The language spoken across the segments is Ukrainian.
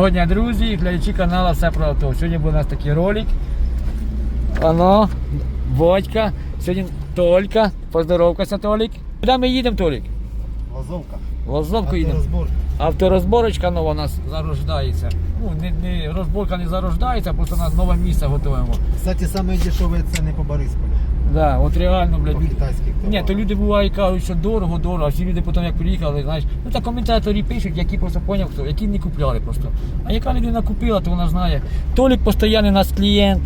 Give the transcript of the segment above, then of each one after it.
Доброго дня, друзі, глядачі каналу Все про авто. Сьогодні буде у нас такий ролик. Оно, Водька, сьогодні Толька. Поздоровкайся, Толік. Куди ми їдемо, Толік? Лазовка. В Лозовку їдемо. Авторозбор. Авторозборочка нова у нас зарождається. Ну, не, не, розборка не зарождається, просто у нас нове місце готуємо. Кстати, самые дешевые цены по Борисполю. Да, от реально, блядь. По китайських Ні, то люди бувають кажуть, що дорого, дорого, а всі люди потім як приїхали, знаєш, ну та коментаторі пишуть, які просто поняв, хто, які не купляли просто. А яка людина купила, то вона знає. Толік постійний у нас клієнт.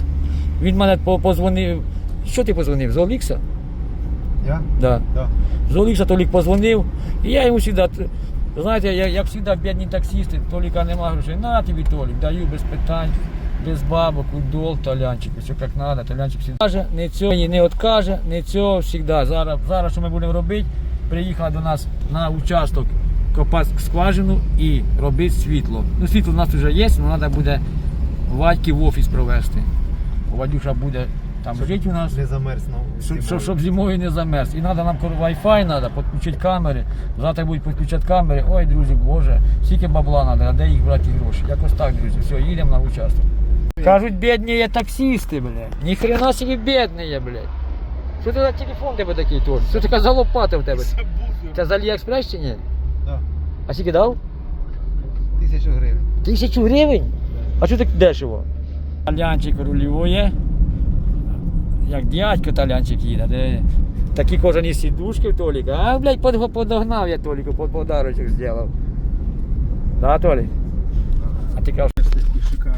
Він мене позвонив. Що ти позвонив? З Олікса? Я? Да. Да. З Олікса Толік позвонив. І я йому завжди, знаєте, я, як завжди бідні таксисти, Толіка нема грошей. На тобі Толік, даю без питань. Без бабок, удол, талянчик, все як треба, талянчик всегда. Каже, не цього не откаже, не цього завжди. Зараз, зараз що ми будемо робити, приїхала до нас на участок копати скважину і робити світло. Ну світло у нас вже є, але треба буде Вадьки в офіс провести. Вадюша буде там жити у нас. Не замерзнув. Щоб, щоб, щоб зимою не замерз. І треба нам Wi-Fi, треба підключити камери. Завтра будуть підключати камери. Ой, друзі, боже, скільки бабла треба, а де їх брати гроші? Якось так, друзі. Все, їдемо на участок. Кажуть, бідні є таксисти, блядь. Ніхрена собі бідні є, блядь. Що ти за телефон тебе такий Толь? Що така за лопата в тебе? Це з Аліекспрес чи ні? Да. А скільки дав? Тисячу гривень. Тисячу гривень? А що так дешево? Талянчик рулює. Як дядько талянчик їде. Де... Такі кожані сідушки в Толіка. А, блядь, под- подогнав я Толіку, под подарочок зробив. Да, Толік? А ти кажеш,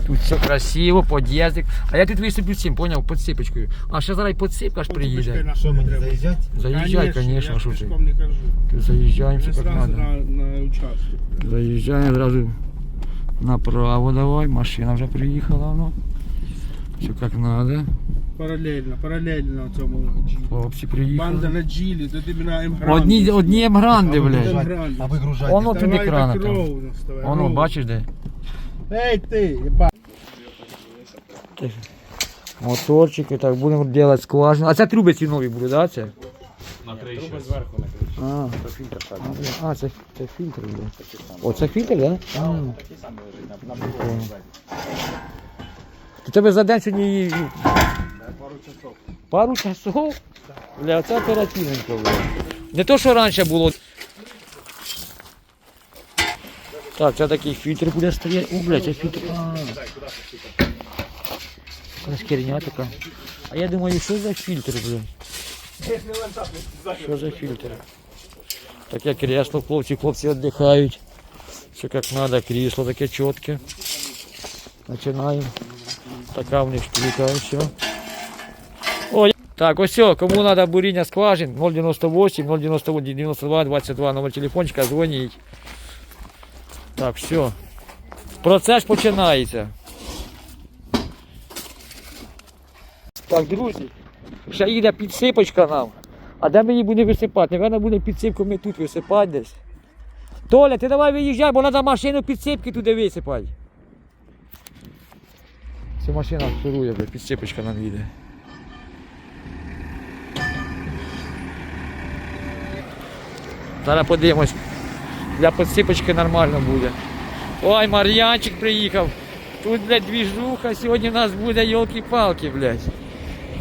тут все красиво, под'їздик. А я тут виступлю цим, поняв, подсипочкою. А ще зараз і подсипка ж приїде. Що мені заїжджати? Заїжджай, звісно, що ти. не кажу. Тут заїжджаємо, все як сразу треба. на, на участок. Заїжджаємо зразу направо давай, машина вже приїхала, ну. Все як треба. Паралельно, паралельно цьому джілі. Хлопці Банда приїхали. на джілі, то ти на Емгранді. Одні, одні емгранди, блядь. А вигружати. Воно туди Давай крана так там. ровно ставай, Воно, ровно. бачиш де? Ей ти, єба. Моторчики, так, будемо робити скважину. А це труби ці нові будуть, да, це? Труба зверху накричу. А, а, бля, а це, це фільтр, блядь. О, це фільтр, да? А. Прикольно. То тебе за день сьогодні її... Пару часов. Пару часов? Бля, це оперативненько, бля. Не то, що раніше було. Так, це такий фільтр буде стояти. О, бля, це фільтр. А. Якась херня така. А я думаю, що за фільтр, бля? Що за фільтр? Таке кресло, хлопці, хлопці віддихають. Все як треба, крісло таке чітке. Починаємо. Така в них штука, все. Ой, так, ось все, кому треба буріння скважин, 098, 098, 92, 22, номер телефончика, дзвоніть. Так, все. Процес починається. Так, друзі, ще їде підсипочка нам. А де ми її будемо висипати? Напевно, буде підсипку ми тут висипати десь. Толя, ти давай виїжджай, бо треба машину підсипки туди висипати. Ця машина сурує, бля, підсипочка нам їде. Зараз подивимось. Для підсипочки нормально буде. Ой, Мар'янчик приїхав. Тут, блядь, двіжуха. Сьогодні у нас буде йолки-палки, блядь.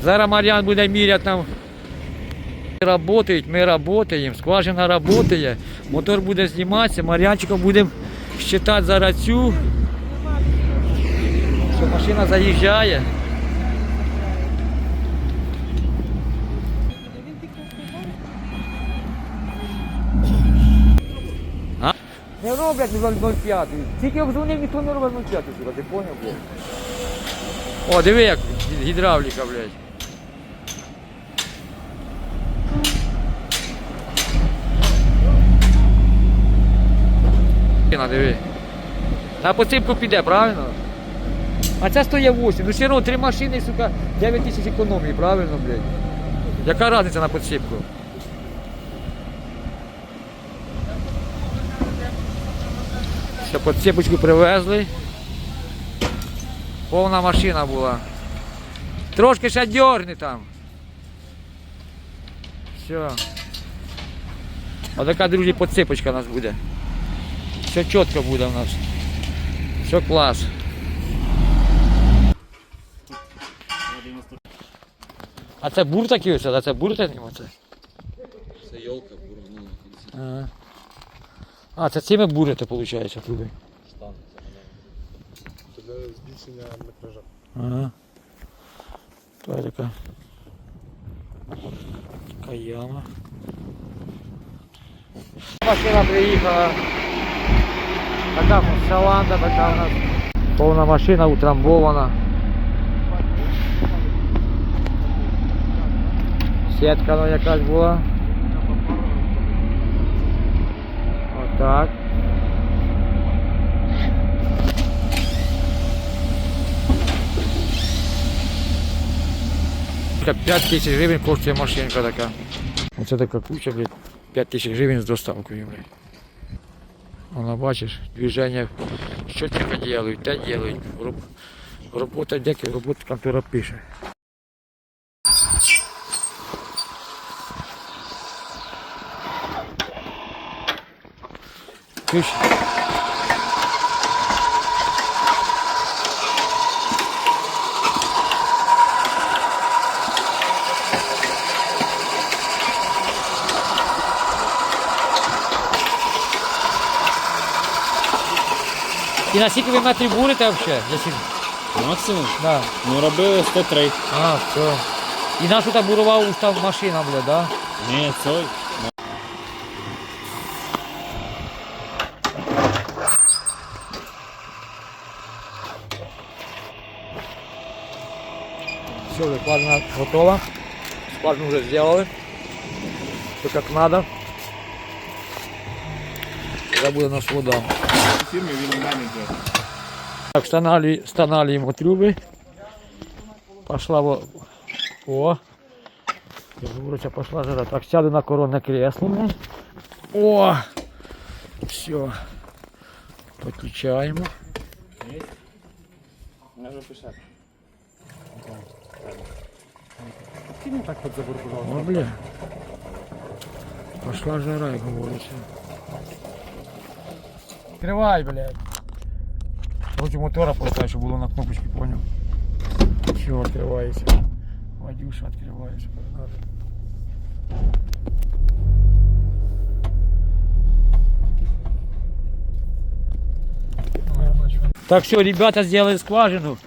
Зараз Мар'ян буде міряти нам. Работають, ми працюємо, скважина працює, мотор буде зніматися, Мар'янчиком будемо щитати зараз цю. Що машина заїжджає. Не роблять 0,05. Тільки обзвонив, ніхто не робить 0,5, сука, ти поняв, блядь? О, диви як гідравліка, блядь. Диви. На посипку піде, правильно? А це стоїть 8. Ну все одно три машини, сука, 9 тисяч економії, правильно, блядь? Яка різниця на підсипку? Все, підсипочку привезли. Повна машина була. Трошки ще дьорни там. Все. Отака, друзі, підсипочка у нас буде. Все чітко буде у нас. Все клас. А це бур такий ось, а це бур такий? Це йолка бургнула. Ага. А, це цими бурите, виходить, туди. Штан. Це для збільшення метража. Ага. То така. Така яма. Машина приїхала. Така шаланда така у нас. Повна машина утрамбована. Сітка ну якась була. Така 5 тисяч гривень коштує машинка така. Оце така куча, блядь, 5 тисяч гривень з доставкою, блядь. Вона бачиш, движення, що тільки делають, те делають. Робота деяка, робота контора пише. Чуєш? І на скільки ви метрів бурите взагалі? Максимум? Да. Ну робили 103. А, все. І нашу там бурував устав машина, бля, да? Ні, цой. скважина готова. Скважину уже сделали. Все как надо. Це буде наш вода. У фірмі він менеджер. Так, встанали, встанавливаем трубы. Пошла во... О! Я говорю, что пошла жара. Так, сяду на коронне кресло. блин. О! Все. Подключаємо. Може писати. О, бля. Пошла жара, як говориться. Відкривай, блядь. Хочу мотора поставити, щоб було на кнопочці, понял. Все, відкривається. Вадюша відкривається. Надо. Так, все, ребята сделали скважину.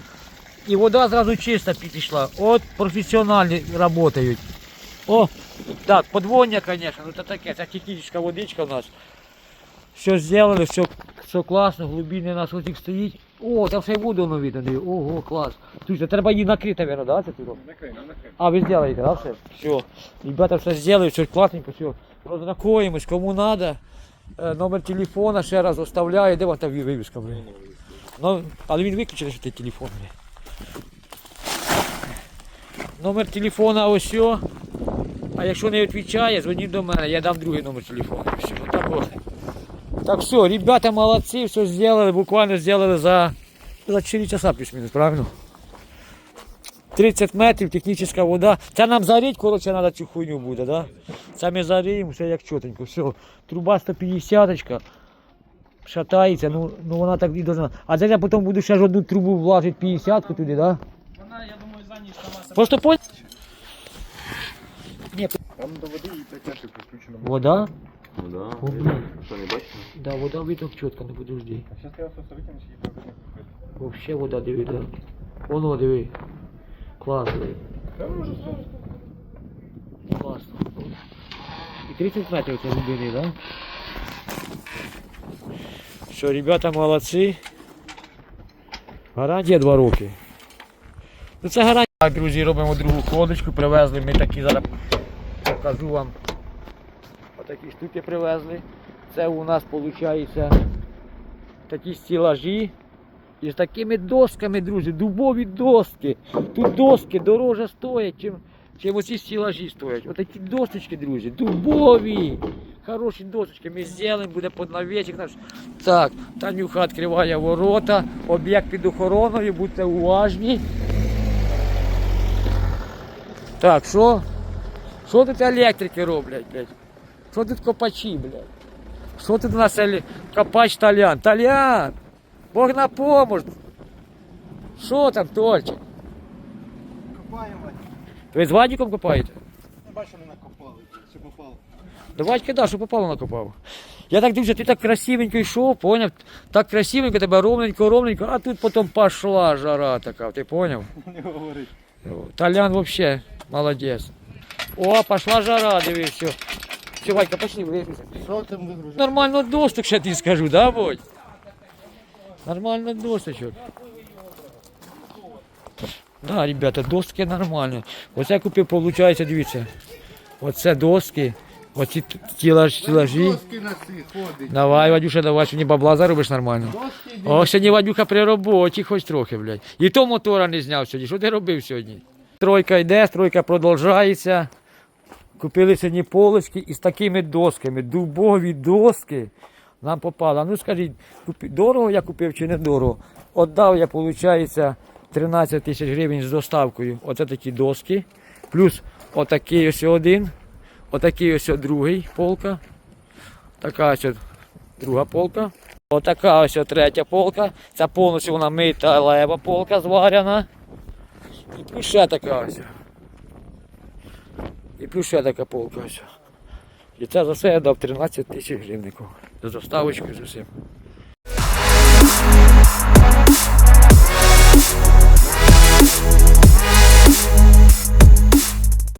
І вода зразу чиста пішла. От професіональні працюють. О, так, подвоння, конечно, ну це таке, це технічна водичка у нас. Все зробили, все, все класно, глибинний нас отік стоїть. О, там ще й воду воно видно. Ого, клас. Тут треба її накрити, наверное, да, це тут? А, ви зробите, да, все? Все. Ребята все зробили, все класненько, все. Розрахуємось, кому надо. Е, Номер телефона ще раз оставляю. Де ваша вивіска, блин? Ну, але він виключив, що ти телефон. блін. Номер телефона ось. А якщо не відповідає, дзвоніть до мене, я дам другий номер телефону. Все, так. Так все, ребята молодці, все зробили, буквально зробили за, за 4 часа плюс-мінус, правильно? 30 метрів, технічна вода. Це нам зарить, коротше, треба цю хуйню буде, да? Це ми заріємо, все як чотенько, все. Труба 150 шатається, ну, ну вона так і должна. А це я потім буду ще ж одну трубу влажити 50 туди, да? Вона, я думаю, за ніч сама Просто пон... Там до води і прикачки підключено. Вода? Ну да. О, блін. Що, не бачиш? Да, вода видно чітко, не подожди. А зараз я вас витягнеш і проведемо. Вообще вода диви, да. Воно диви. Клас, диви. Та може зараз. Класно. І 30 метрів це глибини, да? Що, ребята молодці. Гарантія 2 роки. Ну це гарантія. Так, друзі, робимо другу ходочку, привезли ми такі зараз покажу вам. Отакі штуки привезли. Це у нас виходить такі стілажі. І з такими досками, друзі, дубові доски. Тут доски дороже стоять, чим, чим оці стілажі стоять. Отакі досочки, друзі, дубові. Хороші досочки. Ми зробимо, буде під навісик наш. Так, Танюха відкриває ворота. Об'єкт під охороною, будьте уважні. Так, що? Що тут електрики роблять, блядь? Що тут копачі, блядь? Що тут у нас еле- копач Толян? Толян! Бог на помощь. Що там, Тольчик? Копаємо, Вадик. Ви з Вадіком копаєте? Ну, бачу, не накопали. Все попало. Да Вадька, що попало накопав. Я так дивлюся, ти так красивенько йшов, поняв? Так красивенько, тебе ровненько, ровненько, а тут потім пошла жара така, ти поняв? Не говори. Толян вообще молодець. О, пошла жара, дивись, все. Все, Вадька, пошли, виключи. Що там вигружаєш? Нормально доступ, ще ти скажу, да, Водь? Нормально досточок. Да, ребята, доски нормальні. Оце я купив, виходить, дивіться. Оце доски, оці т- тілаж, тілажі. Доски носи, ходить. Давай, Вадюша, давай, сьогодні бабла заробиш нормально. Доски йди. О, сьогодні Вадюха при роботі, хоч трохи, блядь. І то мотора не зняв сьогодні. Що ти робив сьогодні? Стройка йде, стройка продовжується. Купили сьогодні полочки із такими досками. Дубові доски нам попало. Ну скажіть, дорого я купив чи не дорого? Отдав я, виходить, 13 тисяч гривень з доставкою. Оце такі доски. Плюс отакий ось один, отакий ось другий полка. Така ось друга полка. Отака ось третя полка. Ця повністю вона мита лева полка зварена. І плюс ще така ось. І плюс ще така полка ось. І це за все я дав 13 тисяч гривників. За доставочкою з усім.